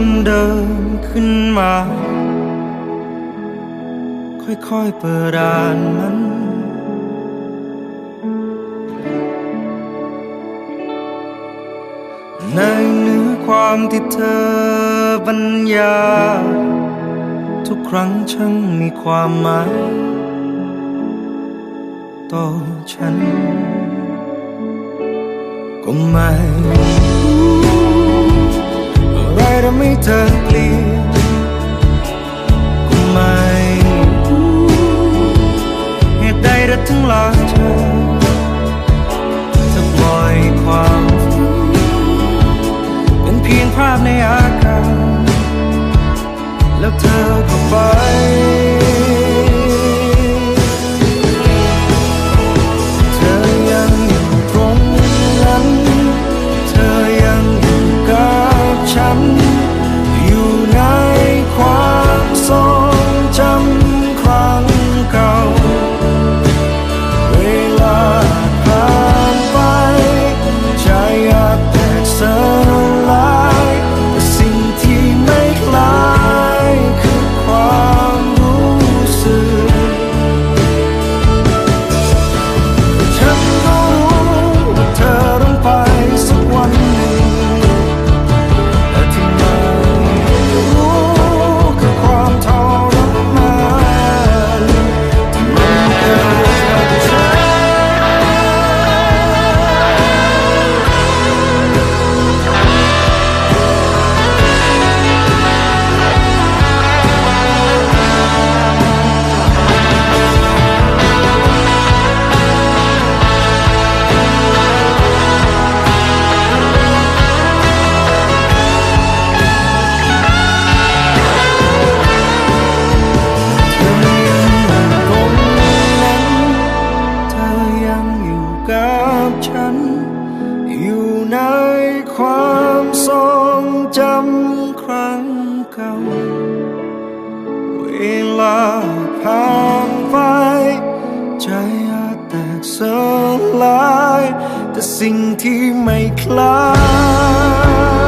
มเดิมขึ้นมา ค่อยๆเปิดอ่านมันในเนื้อความที่เธอบรรยา ทุกครั้งช่างมีความหมายต่อฉัน ก็ไม่ำให้เธอเปลี่ยนก็ไม่รู้เหตุใดเธอถึงลาเธอจะปล่อยความฝันเป็นเพียงภาพในอากาศแล้วเธอก็ไป ฉัน อยู่ในความทรงจำครั้งเก่า เวลาผ่านไป ใจอาจแตกสลาย แต่สิ่งที่ไม่คล้าย